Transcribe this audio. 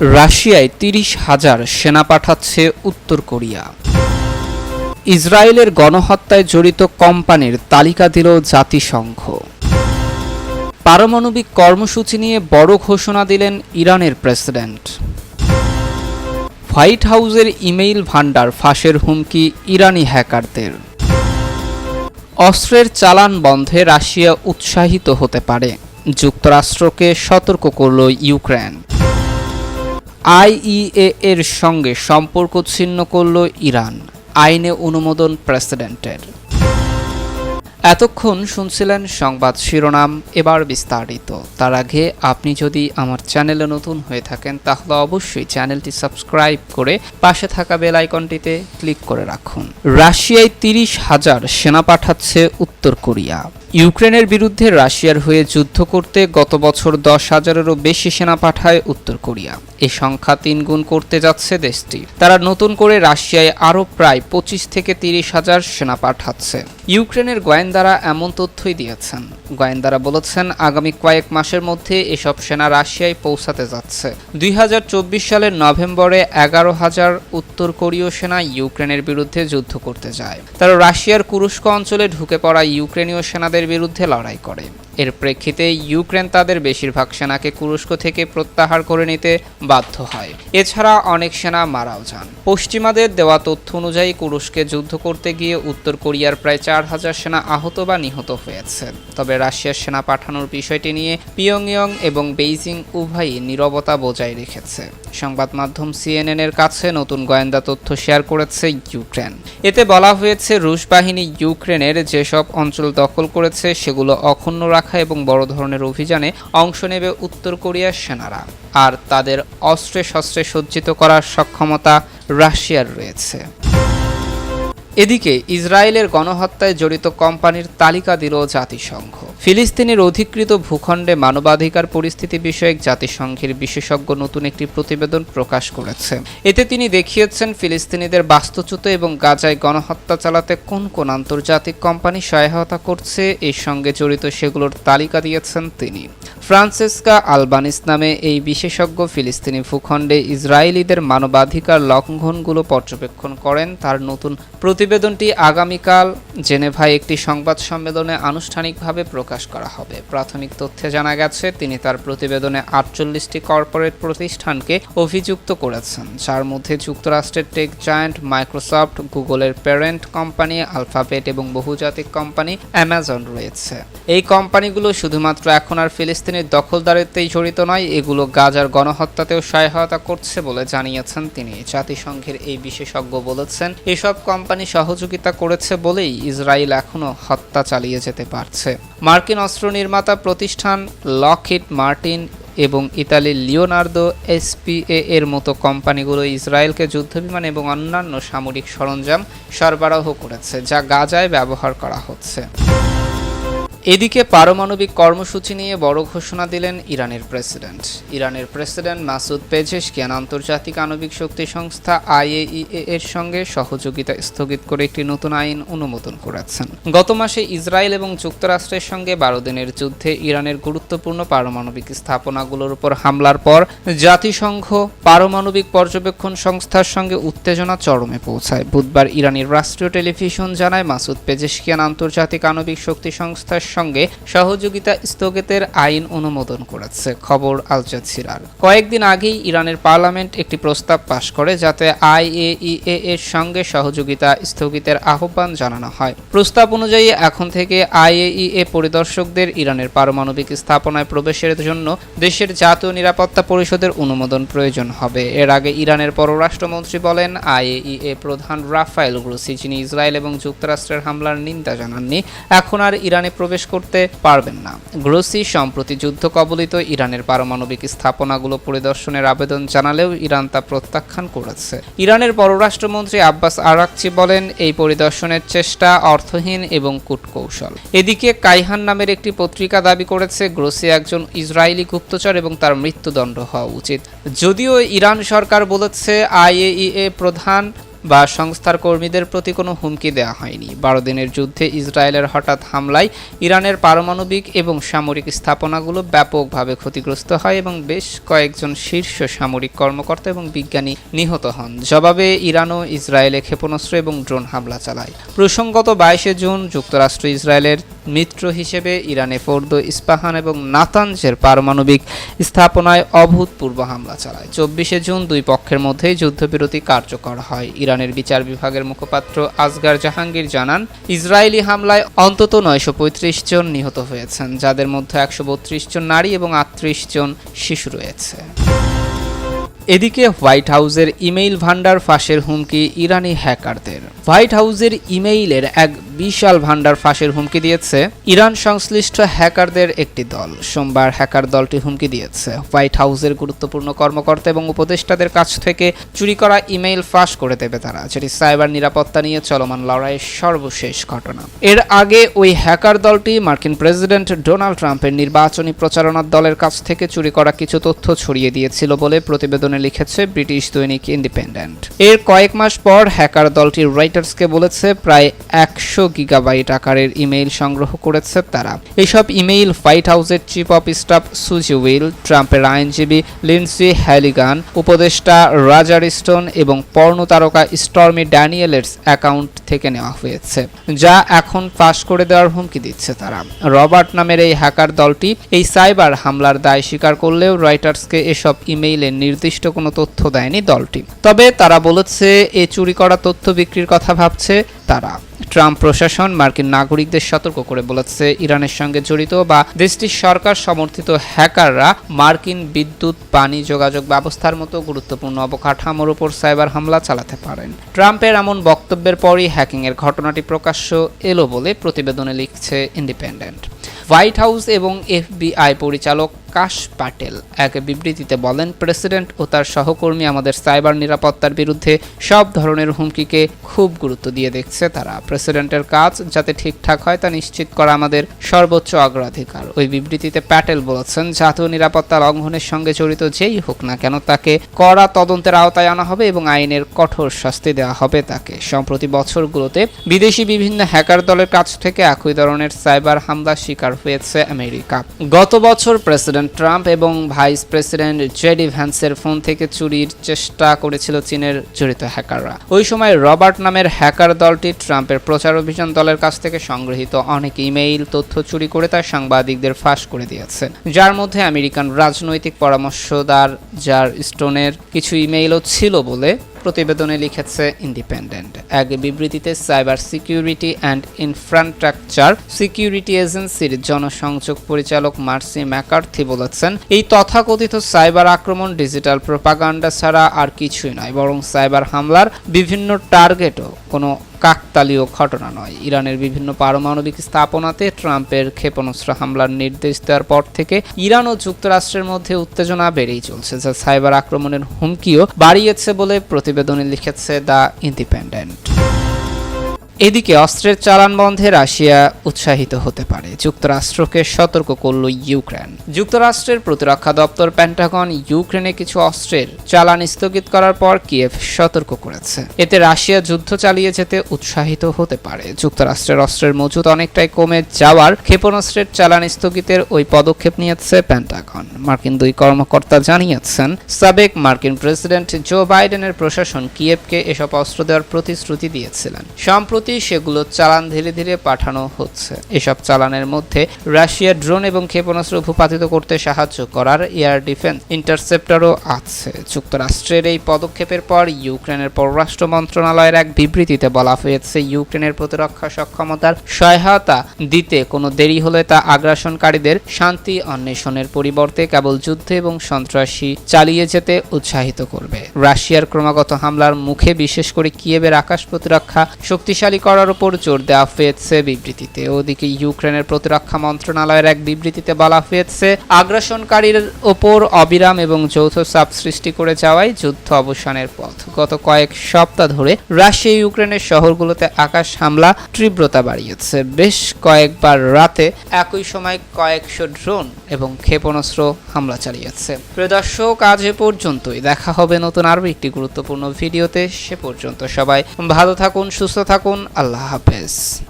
রাশিয়ায় তিরিশ হাজার সেনা পাঠাচ্ছে উত্তর কোরিয়া। ইসরায়েলের গণহত্যায় জড়িত কোম্পানির তালিকা দিল জাতিসংঘ। পারমাণবিক কর্মসূচি নিয়ে বড় ঘোষণা দিলেন ইরানের প্রেসিডেন্ট। হোয়াইট হাউসের ইমেইল ভান্ডার ফাঁসের হুমকি ইরানি হ্যাকারদের। অস্ত্রের চালান বন্ধে রাশিয়া উৎসাহিত হতে পারে। যুক্তরাষ্ট্রকে সতর্ক করল ইউক্রেন। আইইএ এর সঙ্গে সম্পর্ক ছিন্ন করল ইরান, আইনে অনুমোদন প্রেসিডেন্টের। এতক্ষণ শুনছিলেন সংবাদ শিরোনাম, এবার বিস্তারিত। তার আগে আপনি যদি আমার চ্যানেলে নতুন হয়ে থাকেন, তাহলে অবশ্যই চ্যানেলটি সাবস্ক্রাইব করে পাশে থাকা বেল আইকনটিতে ক্লিক করে রাখুন। রাশিয়ায় তিরিশ হাজার সেনা পাঠাচ্ছে উত্তর কোরিয়া। ইউক্রেনের বিরুদ্ধে রাশিয়ার হয়ে যুদ্ধ করতে গত বছর দশ হাজারেরও বেশি সেনা পাঠায় উত্তর কোরিয়া। এ সংখ্যা তিনগুণ করতে যাচ্ছে দেশটি। তারা নতুন করে রাশিয়ায় আরও প্রায় পঁচিশ থেকে তিরিশ হাজার সেনা পাঠাচ্ছে। ইউক্রেনের গোয়েন্দারা এমন তথ্যই দিয়েছেন। গোয়েন্দারা বলেছেন, আগামী কয়েক মাসের মধ্যে এসব সেনা রাশিয়ায় পৌঁছাতে যাচ্ছে। দুই হাজার চব্বিশ সালের নভেম্বরে এগারো হাজার উত্তর কোরীয় সেনা ইউক্রেনের বিরুদ্ধে যুদ্ধ করতে যায়। তারা রাশিয়ার কুরস্ক অঞ্চলে ঢুকে পড়া ইউক্রেনীয় সেনাদের বিরুদ্ধে লড়াই করে। এর প্রেক্ষিতে ইউক্রেন তাদের বেশিরভাগ সেনাকে কুরস্ক থেকে প্রত্যাহার করে নিতে বাধ্য হয়। এছাড়া অনেক সেনা মারাও যান। পশ্চিমাদের দেওয়া তথ্য অনুযায়ী কুরস্কে যুদ্ধ করতে গিয়ে উত্তর কোরিয়ার প্রায় চার হাজার সেনা আহত বা নিহত হয়েছে। তবে রাশিয়ার সেনা পাঠানোর বিষয়টি নিয়ে পিয়ংইয়ং এবং বেইজিং উভয়ই নীরবতা বজায় রেখেছে। সংবাদ মাধ্যম সিএনএন এর কাছে নতুন গোয়েন্দা তথ্য শেয়ার করেছে ইউক্রেন। এতে বলা হয়েছে, রুশ বাহিনী ইউক্রেনের যেসব অঞ্চল দখল করেছে, সেগুলো অক্ষুণ্ণ রাখা এবং বড় ধরনের অভিযানে অংশ নেবে উত্তর কোরিয়ার সেনারা। আর তাদের অস্ত্রে শস্ত্রে সজ্জিত করার সক্ষমতা রাশিয়ার রয়েছে। এদিকে ইসরায়েলের গণহত্যায় জড়িত কোম্পানির তালিকা দিল জাতিসংঘ। ফিলিস্তিনের অধিকৃত ভূখণ্ডে মানবাধিকার পরিস্থিতি বিষয়ক জাতিসংঘের বিশেষজ্ঞ নতুন একটি প্রতিবেদন প্রকাশ করেছে। এতে তিনি দেখিয়েছেন, ফিলিস্তিনিদের বাস্তুচ্যুত এবং গাজায় গণহত্যা চালাতে কোন কোন আন্তর্জাতিক কোম্পানি সহায়তা করছে, এর সঙ্গে জড়িত সেগুলোর তালিকা দিয়েছেন তিনি। ফ্রান্সেসকা আলবানিস নামে এই বিশেষজ্ঞ ফিলিস্তিনি ভূখণ্ডে ইসরায়েলিদের মানবাধিকার লঙ্ঘনগুলো পর্যবেক্ষণ করেন। তার নতুন প্রতিবেদনটি আগামীকাল জেনেভায় একটি সংবাদ সম্মেলনে আনুষ্ঠানিকভাবে প্রকাশ করা হবে। প্রাথমিক তথ্যে জানা গেছে, তিনি তার প্রতিবেদনে আটচল্লিশটি কর্পোরেট প্রতিষ্ঠানকে অভিযুক্ত করেছেন। যার মধ্যে যুক্তরাষ্ট্রের টেক জায়ান্ট, মাইক্রোসফট, গুগলের প্যারেন্ট কোম্পানি, আলফাবেট এবং বহুজাতিক কোম্পানি অ্যামাজন রয়েছে। এই কোম্পানিগুলো শুধুমাত্র এখন আর ফিলিস্তিনের দখলদারিত্বেই জড়িত নয়, এগুলো গাজার গণহত্যাতেও সহায়তা করছে বলে জানিয়েছেন তিনি। জাতিসংঘের এই বিশেষজ্ঞ বলেছেন, এসব কোম্পানি সহযোগিতা করেছে বলেই ইসরায়েল এখনও হত্যা চালিয়ে যেতে পারছে। মার্কিন অস্ত্র নির্মাতা প্রতিষ্ঠান লকহিড মার্টিন এবং ইতালির লিওনার্দো এসপিএ এর মতো কোম্পানিগুলো ইসরায়েলকে যুদ্ধবিমান এবং অন্যান্য সামরিক সরঞ্জাম সরবরাহ করেছে, যা গাজায় ব্যবহার করা হচ্ছে। এদিকে পারমাণবিক কর্মসূচি নিয়ে বড় ঘোষণা দিলেন ইরানের প্রেসিডেন্ট। ইরানের প্রেসিডেন্ট মাসুদ পেজেশকিয়ান আন্তর্জাতিক আণবিক শক্তি সংস্থা আইএইএ এর সঙ্গে সহযোগিতা স্থগিত করে একটি নতুন আইন অনুমোদন করেছেন। গত মাসে ইসরায়েল এবং যুক্তরাষ্ট্রের সঙ্গে বারো দিনের যুদ্ধে ইরানের গুরুত্বপূর্ণ পারমাণবিক স্থাপনাগুলোর উপর হামলার পর জাতিসংঘ পারমাণবিক পর্যবেক্ষণ সংস্থার সঙ্গে উত্তেজনা চরমে পৌঁছায়। বুধবার ইরানের রাষ্ট্রীয় টেলিভিশন জানায় মাসুদ পেজেশকিয়ান আন্তর্জাতিক আণবিক শক্তি সংস্থার সঙ্গে সহযোগিতা স্থগিতের আইন অনুমোদন করেছে, খবর আল জাজিরার। কয়েকদিন আগেই ইরানের পার্লামেন্ট একটি প্রস্তাব পাশ করে, যাতে আইএইএ এর সঙ্গে সহযোগিতা স্থগিতের আহ্বান জানানো হয়। প্রস্তাব অনুযায়ী এখন থেকে আইএইএ পরিদর্শকদের ইরানের পারমাণবিক স্থাপনায় প্রবেশের জন্য দেশের জাতীয় নিরাপত্তা পরিষদের অনুমোদন প্রয়োজন হবে। এর আগে ইরানের পররাষ্ট্রমন্ত্রী বলেন, আইএইএ প্রধান রাফায়েল গ্রুসি, যিনি ইসরায়েল এবং যুক্তরাষ্ট্রের হামলার নিন্দা জানাননি, এখন আর ইরানে প্রবেশ করতে পারবেন না। গ্রোসি, সম্প্রতি যুদ্ধ কবলিত ইরানের পারমাণবিক স্থাপনাগুলো পরিদর্শনের আবেদন জানালেও ইরান তা প্রত্যাখ্যান করেছে। ইরানের পররাষ্ট্রমন্ত্রী আব্বাস আরাকচি বলেন, এই পরিদর্শনের চেষ্টা অর্থহীন এবং কূটকৌশল। এদিকে কাইহান নামের একটি পত্রিকা দাবি করেছে, গ্রোসি একজন ইসরায়েলি গুপ্তচর এবং তার মৃত্যুদণ্ড হওয়া উচিত। যদিও ইরান সরকার বলেছে, আইএইএ প্রধান বা সংস্থার কর্মীদের প্রতি কোনো হুমকি দেওয়া হয়নি। বারো দিনের যুদ্ধে ইসরায়েলের হঠাৎ হামলায় ইরানের পারমাণবিক এবং সামরিক স্থাপনাগুলো ব্যাপকভাবে ক্ষতিগ্রস্ত হয় এবং বেশ কয়েকজন শীর্ষ সামরিক কর্মকর্তা এবং বিজ্ঞানী নিহত হন। জবাবে ইরানও ইসরায়েলে ক্ষেপণাস্ত্র এবং ড্রোন হামলা চালায়। প্রসঙ্গত বাইশে জুন যুক্তরাষ্ট্র ইসরায়েলের মিত্র হিসেবে ইরানে ফোর্দো, ইস্পাহান এবং নাতানজের পারমাণবিক স্থাপনায় অভূতপূর্ব হামলা চালায়। চব্বিশে জুন দুই পক্ষের মধ্যেই যুদ্ধবিরতি কার্যকর হয়। ইরানের বিচার বিভাগের মুখপাত্র আজগার জাহাঙ্গীর জানান, ইসরায়েলি হামলায় অন্তত নয়শো পঁয়ত্রিশ জন নিহত হয়েছেন, যাদের মধ্যে একশো বত্রিশ জন নারী এবং আটত্রিশ জন শিশু রয়েছে। এদিকে হোয়াইট হাউসের ইমেইল ভান্ডার ফাঁসের হুমকি ইরানি হ্যাকারদের। হোয়াইট হাউসের ইমেইলের এক বিশাল ভান্ডার ফাঁসের হুমকি দিয়েছে ইরান সংশ্লিষ্ট হ্যাকারদের একটি দল। সোমবার হ্যাকার দলটি হুমকি দিয়েছে। হোয়াইট হাউসের গুরুত্বপূর্ণ কর্মকর্তা এবং উপদেষ্টাদের কাছ থেকে চুরি করা ইমেইল ফাঁস করে দেবে তারা, যেটি সাইবার নিরাপত্তা নিয়ে চলমান লড়াইয়ের সর্বশেষ ঘটনা। এর আগে ওই হ্যাকার দলটি মার্কিন প্রেসিডেন্ট ডোনাল্ড ট্রাম্পের নির্বাচনী প্রচারণার দলের কাছ থেকে চুরি করা কিছু তথ্য ছড়িয়ে দিয়েছিল বলে প্রতিবেদনে লিখেছে ব্রিটিশ দৈনিক ইন্ডিপেন্ডেন্ট। এর কয়েক মাস পর হ্যাকার দলটি রাইটার্সকে বলেছে, প্রায় একশো গিগাবাইট আকারের ইমেইল সংগ্রহ করেছে তারা। এইসব ইমেইল হোয়াইট হাউসের chief of staff Susie Wiles, ট্রাম্পের আইনজীবী লিন্সি হ্যালিগান, উপদেষ্টা রাজার স্টোন এবং পর্ণ তারকা স্টর্মি ড্যানিয়েলের অ্যাকাউন্ট থেকে নেওয়া হয়েছে, যা এখন ফাঁস করে দেওয়ার হুমকি দিচ্ছে তারা। রবার্ট নামের এই হ্যাকার দলটি এই সাইবার হামলার দায় স্বীকার করলেও রয়টার্সকে এসব ইমেইলে নির্দিষ্ট কোনো তথ্য দেয়নি দলটি। তবে তারা বলেছে, এ চুরি করা তথ্য বিক্রির কথা ভাবছে তারা। ট্রাম্প প্রশাসন মার্কিন নাগরিকদের সতর্ক করে বলেছে, ইরানের সঙ্গে জড়িত বা দেশটির সরকার সমর্থিত হ্যাকাররা মার্কিন বিদ্যুৎ, পানি যোগাযোগ ব্যবস্থার মতো গুরুত্বপূর্ণ অবকাঠামোর উপর সাইবার হামলা চালাতে পারেন। ট্রাম্পের এমন বক্তব্যের পরই হ্যাকিংয়ের ঘটনাটি প্রকাশ্য এলো বলে প্রতিবেদনে লিখছে ইন্ডিপেন্ডেন্ট। হোয়াইট হাউস এবং এফবিআই পরিচালক কাশ প্যাটেল এক বিবৃতিতে বলেন, প্রেসিডেন্ট ও তার সহকর্মী আমাদের সাইবার নিরাপত্তার বিরুদ্ধে সব ধরনের হুমকিকে খুব গুরুত্ব দিয়ে দেখছে তারা। প্রেসিডেন্টের কাজ যাতে ঠিকঠাক হয় তা নিশ্চিত করা আমাদের সর্বোচ্চ অগ্রাধিকার। ওই বিবৃতিতে প্যাটেল বলেছেন, জাতীয় নিরাপত্তা লঙ্ঘনের সঙ্গে জড়িত যেই হোক না কেন, তাকে কড়া তদন্তের আওতায় আনা হবে এবং আইনের কঠোর শাস্তি দেওয়া হবে তাকে। সম্প্রতি বছরগুলোতে বিদেশি বিভিন্ন হ্যাকার দলের কাছ থেকে একই ধরনের সাইবার হামলার শিকার হয়েছে আমেরিকা। গত বছর প্রেসিডেন্ট ট্রাম্প এবং ভাইস প্রেসিডেন্ট জেডি ভ্যান্সের ফোন থেকে চুরির চেষ্টা করেছিল চীনের জড়িত হ্যাকাররা। ওই সময় রবার্ট নামের হ্যাকার দলটি ট্রাম্পের প্রচার অভিযান দলের কাছ থেকে সংগৃহীত অনেক ইমেইল, তথ্য চুরি করে তার সাংবাদিকদের ফাঁস করে দিয়েছে। যার মধ্যে আমেরিকান রাজনৈতিক পরামর্শদার যার স্টোনের কিছু ইমেইলও ছিল বলে প্রতিবেদনে লিখেছে ইন্ডিপেন্ডেন্ট এক বিবৃতিতে cyber security and infrastructure security এজেন্সির জনসংযোগ পরিচালক মার্সি ম্যাকার্থি বলেছেন, এই তথাকথিত সাইবার আক্রমণ ডিজিটাল প্রোপাগান্ডা ছাড়া আর কিছুই নয়, বরং সাইবার হামলার বিভিন্ন টার্গেটও কোনো কাকতালীয় ঘটনা নয়। ইরানের বিভিন্ন পারমাণবিক স্থাপনাতে ট্রাম্পের ক্ষেপণাস্ত্র হামলার নির্দেশ দেওয়ার পর থেকে ইরান ও যুক্তরাষ্ট্রের মধ্যে উত্তেজনা বেড়েই চলছে, যা সাইবার আক্রমণের হুমকিও বাড়িয়েছে বলে প্রতিবেদনে লিখেছে দ্য ইন্ডিপেন্ডেন্ট। এদিকে অস্ত্রের চালান বন্ধে রাশিয়া উৎসাহিত হতে পারে। যুক্তরাষ্ট্রকে সতর্ক করল ইউক্রেন। যুক্তরাষ্ট্রের প্রতিরক্ষা দপ্তর প্যান্টাগন ইউক্রেনে কিছু অস্ত্রের চালান স্থগিত করার পর কিয়েভ সতর্ক করেছে। এতে রাশিয়া যুদ্ধ চালিয়ে যেতে উৎসাহিত হতে পারে। যুক্তরাষ্ট্রের অস্ত্রের মজুত অনেকটাই কমে যাওয়ার ক্ষেপণাস্ত্রের চালান স্থগিতের ওই পদক্ষেপ নিয়েছে প্যান্টাগন। মার্কিন দুই কর্মকর্তা জানিয়েছেন, সাবেক মার্কিন প্রেসিডেন্ট জো বাইডেনের প্রশাসন কিয়েভকে এসব অস্ত্র দেওয়ার প্রতিশ্রুতি দিয়েছিলেন। সম্প্রতি সেগুলো চালান ধীরে ধীরে পাঠানো হচ্ছে। এসব চালানের মধ্যে রাশিয়া ড্রোন এবং ক্ষেপণাস্ত্র ভূপাতিত করতে সাহায্য করার এয়ার ডিফেন্স ইন্টারসেপ্টরও আছে। যুক্তরাষ্ট্রের এই পদক্ষেপের পর ইউক্রেনের পররাষ্ট্র মন্ত্রণালয়ের এক বিবৃতিতে বলা হয়েছে, ইউক্রেনের প্রতিরক্ষা সক্ষমতার সহায়তা দিতে কোনো দেরি হলে তা আগ্রাসনকারীদের শান্তি অন্বেষণের পরিবর্তে কেবল যুদ্ধ এবং সন্ত্রাসী চালিয়ে যেতে উৎসাহিত করবে। রাশিয়ার ক্রমাগত হামলার মুখে বিশেষ করে কিয়েবের আকাশ প্রতিরক্ষা শক্তিশালী শক্তিশালী করার উপর জোর দেওয়া হয়েছে বিবৃতিতে। ওদিকে ইউক্রেনের প্রতিরক্ষা মন্ত্রণালয়ের এক বিবৃতিতে বলা হয়েছে আগ্রাসনকারীর ওপর অবিরাম এবং যৌথ চাপ সৃষ্টি করে যাওয়ায় যুদ্ধ অবসানের পথ। গত কয়েক সপ্তাহ ধরে রাশিয়া ইউক্রেনের শহরগুলোতে আকাশ হামলা তীব্রতা বাড়িয়েছে। বেশ কয়েকবার রাতে একই সময় কয়েকশো ড্রোন এবং ক্ষেপণাস্ত্র হামলা চালিয়েছে। প্রিয় দর্শক, আজ এ পর্যন্তই। দেখা হবে নতুন আরও একটি গুরুত্বপূর্ণ ভিডিওতে। সে পর্যন্ত সবাই ভালো থাকুন, সুস্থ থাকুন। আল্লাহ হাফেজ।